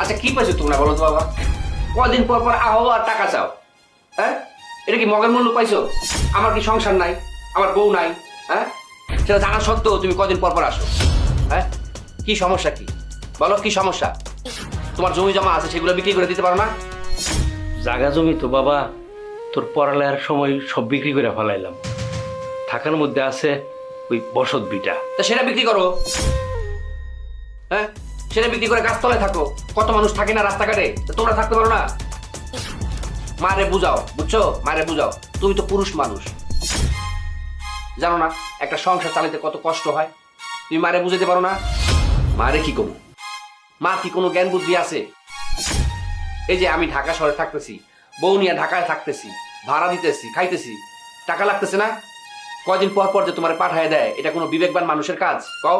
আচ্ছা কি পাইছো তোমরা বলো তো বাবা? কদিন পর পর আহো আর টাকা চাও। হ্যাঁ? এটা কি মগের মূল্য পাইছো? আমার কি সংসার নাই? আমার বউ নাই? হ্যাঁ? সেটা জানা সত্ত্বেও তুমি কদিন পর পর আসো। হ্যাঁ? কি সমস্যা কি? বলো কি সমস্যা? তোমার জমি জমা আছে সেগুলো বিক্রি করে দিতে পারো না? জাগা জমি তো বাবা তোর পড়ালেখার সময় সব বিক্রি করে ফেলাইলাম। থাকার মধ্যে আছে ওই বসত বিটা। তা সেটা বিক্রি করো। হ্যাঁ? সেটা বিক্রি করে গাছতলায় থাকো। কত মানুষ থাকে না রাস্তাঘাটে? তোমরা থাকতে পারো না। মারে বুঝাও, বুঝছ? মারে বুঝাও। তুমি তো পুরুষ মানুষ। জানো না, একটা সংসার চালাতে কত কষ্ট হয়? তুমি মারে বুঝাতে পারো না? মারে কি করব? মা কি কোনো জ্ঞান বুদ্ধি আছে? এই যে আমি ঢাকা শহরে থাকতেছি, বউ নিয়ে ঢাকায় থাকতেছি, ভাড়া দিতেছি, খাইতেছি, টাকা লাগতেছে না? কয়দিন পর পর যে তোমার পাঠায় দেয়, এটা কোনো বিবেকবান মানুষের কাজ? কও।